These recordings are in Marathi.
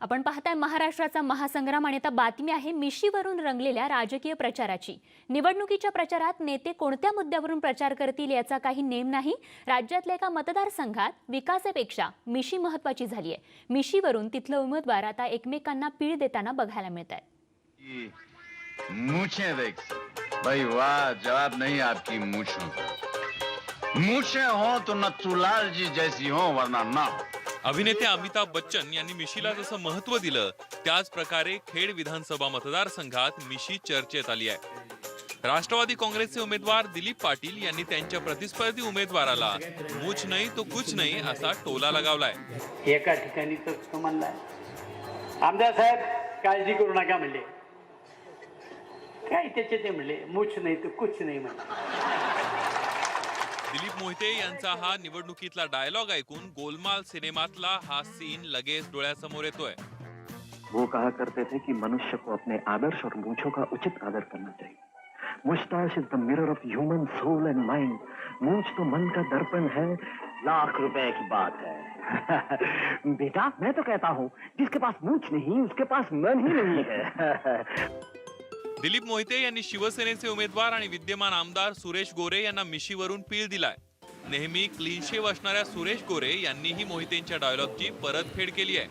आपण पाहताय महाराष्ट्राचा महासंग्राम आणि आता बातमी आहे मिशीवरून रंगलेल्या राजकीय प्रचाराची. निवडणुकीच्या प्रचारात नेते कोणत्या मुद्द्यावरून प्रचार करतील याचा काही नेम नाही. राज्यातल्या एका मतदारसंघात विकासापेक्षा मिशी महत्वाची झाली आहे. मिशीवरून तिथलं उमेदवार आता एकमेकांना पीळ देताना बघायला मिळत आहे जवाब नाही आपकी मूछों हो तो न तुलाल जी जैसी हो वरना ना हो. अभिनेते अमिताभ बच्चन यांनी मिशीला जसं महत्त्व दिलं त्याच प्रकारे खेड विधानसभा मतदारसंघात मिशी चर्चेत आली आहे. राष्ट्रवादी काँग्रेसचे उमेदवार दिलीप पाटील यांनी त्यांच्या प्रतिस्पर्धी उमेदवाराला मूछ नाही तो कुछ नाही असा टोला लगावलाय. एका ठिकाणी आमदार साहेब काळजी करू नका म्हणले. काय त्याचे ते म्हणले मूछ नाही तो कुछ नाही म्हणले. दिलीप मोहिते यांचा हा निवडणुकीतला डायलॉग ऐकून गोलमाल सिनेमातला हा सीन लगेच डोळ्यासमोर येतोय. वो कहा करते थे कि मनुष्य को अपने आदर्श और मूछों का उचित आदर करना चाहिए। Mustache is the mirror of human soul and mind मूछ तो मन का दर्पण है, लाख रुपए की बात है। बेटा, मैं तो कहता हूँ, जिसके पास मूछ नहीं, उसके पास मन ही नहीं है। दिलीप मोहिते यांनी शिवसेनेचे उमेदवार आणि विद्यमान आमदार सुरेश गोरे यांना मिशीवरून पीळ दिलाय. नेहमी क्लीनशेव असणाऱ्या सुरेश गोरे यांनीही मोहितेंच्या डायलॉगची परतफेड केली आहे.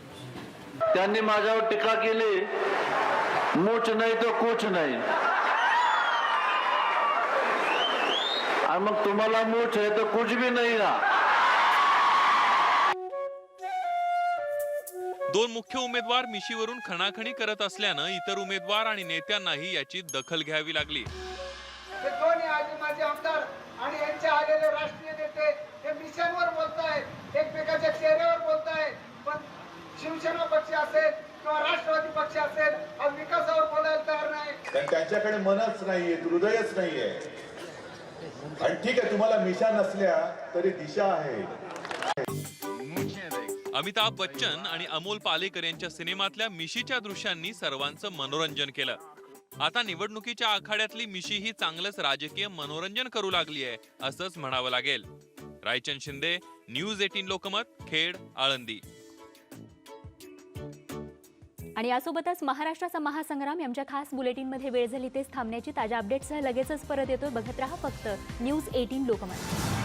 त्यांनी माझ्यावर टीका केली. मूच नाही तो कुछ नाही. आणि मग तुम्हाला मूच आहे तर कुछ भी नाही ना. दोन मुख्य उमेदवार मिशीवरून खणाखणी करत असल्यानं इतर उमेदवार आणि नेत्यांनाही याची दखल घ्यावी लागली. हे दोन्ही आजी माझे आमदार आणि यांचे आलेले राष्ट्रीय नेते हे मिशनवर बोलतायत एकमेकाच्या चेहऱ्यावर बोलतायत पण शिवसेना पक्ष असेल किंवा राष्ट्रवादी पक्ष असेल हा विकासावर बोलायला तयार नाही. कारण त्यांच्याकडे मनच नाहीये हृदयच नाहीये. आणि ठीक आहे तुम्हाला मिशा नसल्या तरी दिशा आहे. अमिताभ बच्चन आणि अमोल पालेकर यांच्या सिनेमातल्या मिशीच्या दृश्यांनी सर्वांचं मनोरंजन केलं. आता निवडणुकीच्या आखाड्यातली मिशी ही चांगलंच राजकीय मनोरंजन करू लागली आहे असंच म्हणावं लागेल. Raichand Shinde news eighteen Lokmat Khed Alandi. आणि यासोबतच महाराष्ट्राचा महासंग्राम यांच्या खास बुलेटिनमध्ये वेळ झाली तेच थांबण्याची ताज्या अपडेट्ससह लगेचच परत येतोय. बघत राहा फक्त न्यूज एटीन लोकमत.